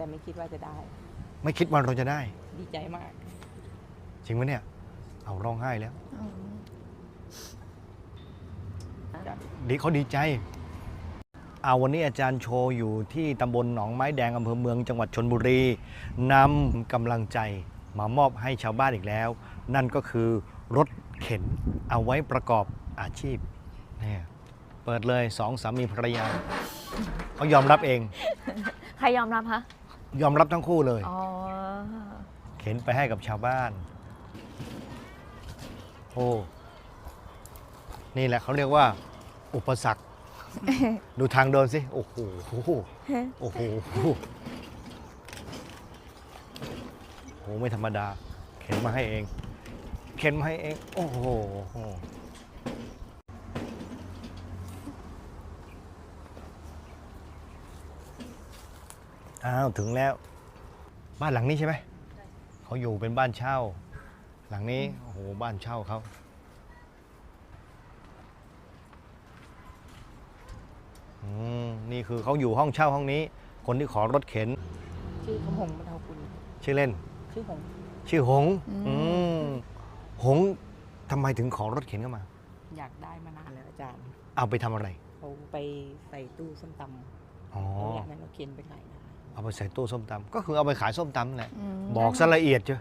แต่ไม่คิดว่าจะได้ ไม่คิดว่าเราจะได้ ดีใจมาก จริงไหมเนี่ย เอาร้องไห้แล้วอืมดีเขาดีใจเอาวันนี้อาจารย์โชว์อยู่ที่ตำบลหนองไม้แดงอำเภอเมืองจังหวัดชนบุรีนำกำลังใจมามอบให้ชาวบ้านอีกแล้ว นั่นก็คือรถเข็นเอาไว้ประกอบอาชีพเนี่ยเปิดเลยสองสามีภรรยาเขายอมรับเอง ใครยอมรับคะ ยอมรับทั้งคู่เลย อ๋อ เข็นไปให้กับชาวบ้าน โอ้ นี่แหละเขาเรียกว่า อุปสรรค ดูทางเดินสิ โอ้โห โอ้โหโหไม่ธรรมดา เข็นมาให้เอง เข็นมาให้เอง โอ้โห อ้าวถึงแล้ว บ้านหลังนี้ใช่ไหมเขาอยู่เป็นบ้านเช่า หลังนี้โอ้โหบ้านเช่าเขาอืมนี่คือเขาอยู่ห้องเช่าห้องนี้ คนที่ขอรถเข็น ชื่อคำหงบรรเทาคุณชื่อเล่น ชื่อหงชื่อหงอืมหงทำไมถึงขอรถเข็นเข้ามา อยากได้มานานแล้วอาจารย์เอาไปทำอะไร เขาไปใส่ตู้ส้มตำอ๋อเขาอยากให้เราเข็นไปขายได้ เอาไปใส่ตู้ส้มตำก็คือเอาไปขายส้มตำนั่นแหละมบอกซะละเอียดเจ้ะ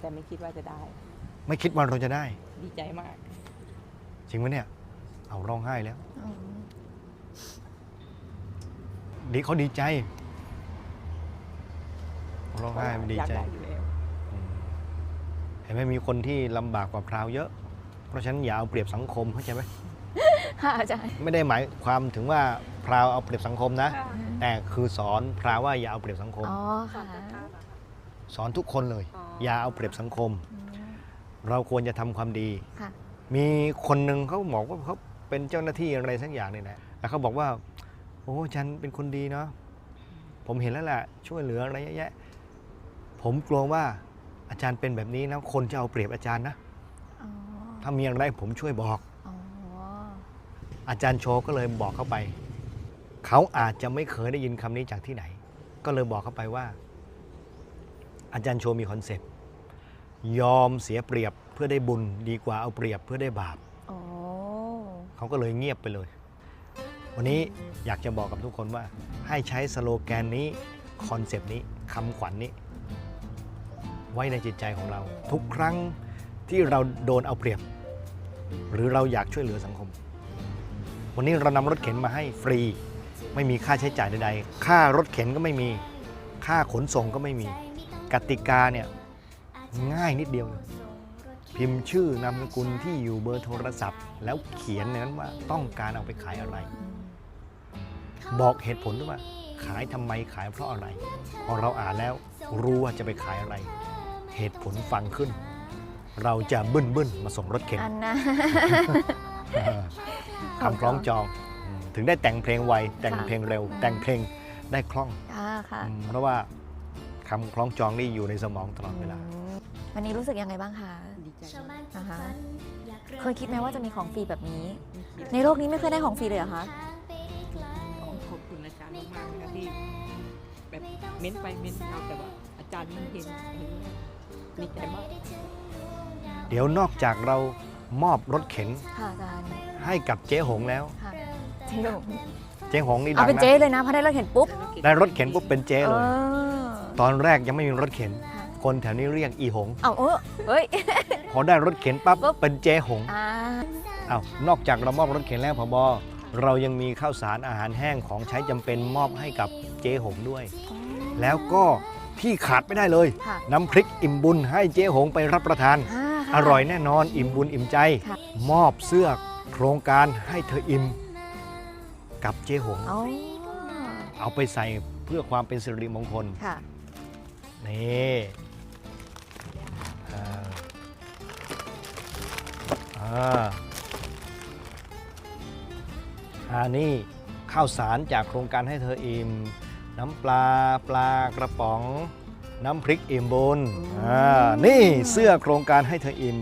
แต่ไม่คิดว่าจะได้ ไม่คิดว่าเราจะได้ ดีใจมาก จริงไหมเนี่ย เอาร้องไห้แล้ว อืมดีเขาดีใจร้องไห้มันดีอยากใจ ได้อยู่แล้ว อืมเห็นไหมมีคนที่ลำบากกว่าพราวเยอะ เพราะฉะนั้นอย่าเอาเปรียบสังคมเข้าใจไหมค่ะอาจารย์ไม่ได้หมายความถึงว่าพราวเอาเปรียบสังคมนะ แต่คือสอนพราวว่าอย่าเอาเปรียบสังคม อ๋อค่ะ สอนทุกคนเลย อย่าเอาเปรียบสังคมอืมเราควรจะทำความดี ค่ะ มีคนหนึ่งเขาบอกว่าเขาเป็นเจ้าหน้าที่อะไรสักอย่างนี่แหละแล้วเขาบอกว่า โอ้ฉันเป็นคนดีเนาะ ผมเห็นแล้วแหละช่วยเหลืออะไรเยอะแยะ ผมกลัวว่าอาจารย์เป็นแบบนี้นะคนจะเอาเปรียบอาจารย์นะ อ๋อถ้ามีอะไรผมช่วยบอก อ๋ออาจารย์โชว์ก็เลยบอกเข้าไป เขาอาจจะไม่เคยได้ยินคำนี้จากที่ไหน ก็เลยบอกเข้าไปว่า อาจารย์โชว์มีคอนเซ็ปต์ยอมเสียเปรียบเพื่อได้บุญดีกว่าเอาเปรียบเพื่อได้บาปอ๋อเขาก็เลยเงียบไปเลย วันนี้อยากจะบอกกับทุกคนว่า ให้ใช้สโลแกนนี้คอนเซปต์นี้คำขวัญนนี้ ไว้ในจิตใจของเรา ทุกครั้งที่เราโดนเอาเปรียบ หรือเราอยากช่วยเหลือสังคม วันนี้เรานำรถเข็นมาให้ฟรี ไม่มีค่าใช้จ่ายใดๆ ค่ารถเข็นก็ไม่มี ค่าขนส่งก็ไม่มี กติกาเนี่ยง่ายนิดเดียวเลยพิมพ์ชื่อนามสกุลที่อยู่เบอร์โทรศัพท์ แล้วเขียนในนั้นว่าต้องการเอาไปขายอะไร บอกเหตุผลด้วยว่าขายทำไมขายเพราะอะไร พอเราอ่านแล้วรู้ว่าจะไปขายอะไร เหตุผลฟังขึ้น เราจะบึ้นบึ้นๆมาส่งรถเข็นอันนะ คำคล้องจองอืม ถึงได้แต่งเพลงไว แต่งเพลงเร็ว แต่งเพลงได้คล่องอ่าค่ะอืมเพราะว่าคำคล้องจองนี่อยู่ในสมองตลอดเวลา อืมวันนี้รู้สึกยังไงบ้างคะ ดีใจมากนะคะเคยคิดไหมว่าจะมีของฟรีแบบนี้ไม่คิดในโลกนี้ไม่เคยได้ของฟรีเลยเหรอคะต้องขอบคุณอาจารย์มากๆนะคะที่แบบเม้นไปเม้นมาแต่ว่าอาจารย์มันเห็นเห็นดีใจมาก เดี๋ยวนอกจากเรามอบรถเข็นค่ะอาจารย์ให้กับเจ๊หงแล้วค่ะ เจ๊หงเจ๊หงนี่ดัเอางเป็นนะเจ๊เลยนะเพราะได้รถเข็นปุ๊บได้รถเข็นปุ๊บเป็นเจ๊เอเลย อตอนแรกยังไม่มีรถเข็นค่ะคนแถวนี้เรียกอีหง เอาเออเฮ้ย พอได้รถเข็นปั๊บปุ๊บ เป็นเจ๊หงอ่าอ้าวนอกจากเรามอบรถเข็นแล้วพบเรายังมีข้าวสารอาหารแห้งของใช้จำเป็นมอบให้กับเจ๊หงด้วย แล้วก็ที่ขาดไม่ได้เลย ค่ะน้ำพริกอิ่มบุญให้เจ๊หงไปรับประทานอ่าค่ะ อร่อยแน่นอนอิ่มบุญอิ่มใจ ค่ะ มอบเสื้อโครงการให้เธออิ่ม กับเจ๊หง อ๋อเอาไปใส่เพื่อความเป็นสิริมงคล ค่ะ นี่อ่าอ่าอันนี้ข้าวสารจากโครงการให้เธออิ่ม น้ำปลาปลากระป๋อง น้ำพริกอิ่มบุญอ่านี่เสื้อโครงการให้เธออิ่ม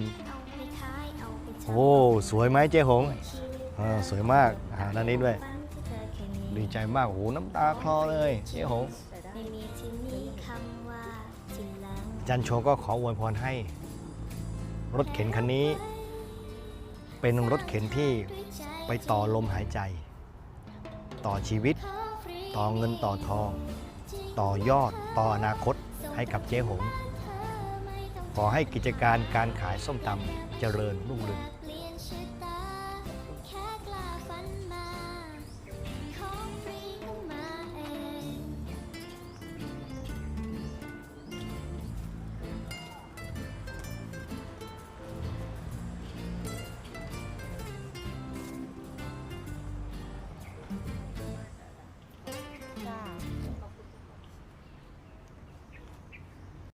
โอ้ สวยไหมเจ๊หงอ่าสวยมากอ่าด้านนี้ด้วย ดีใจมากโอ้โหน้ำตาคลอเลยเจ๊หไม่มีที่นี้คำว่าทีหลังจันโชก็ขออวยพรให้ รถเข็นคันนี้ เป็นรถเข็นที่ไปต่อลมหายใจ ต่อชีวิต ต่อเงินต่อทอง ต่อยอดต่ออนาคตให้กับเจ๊หง ขอให้กิจการการขายส้มตำเจริญรุ่งเรือง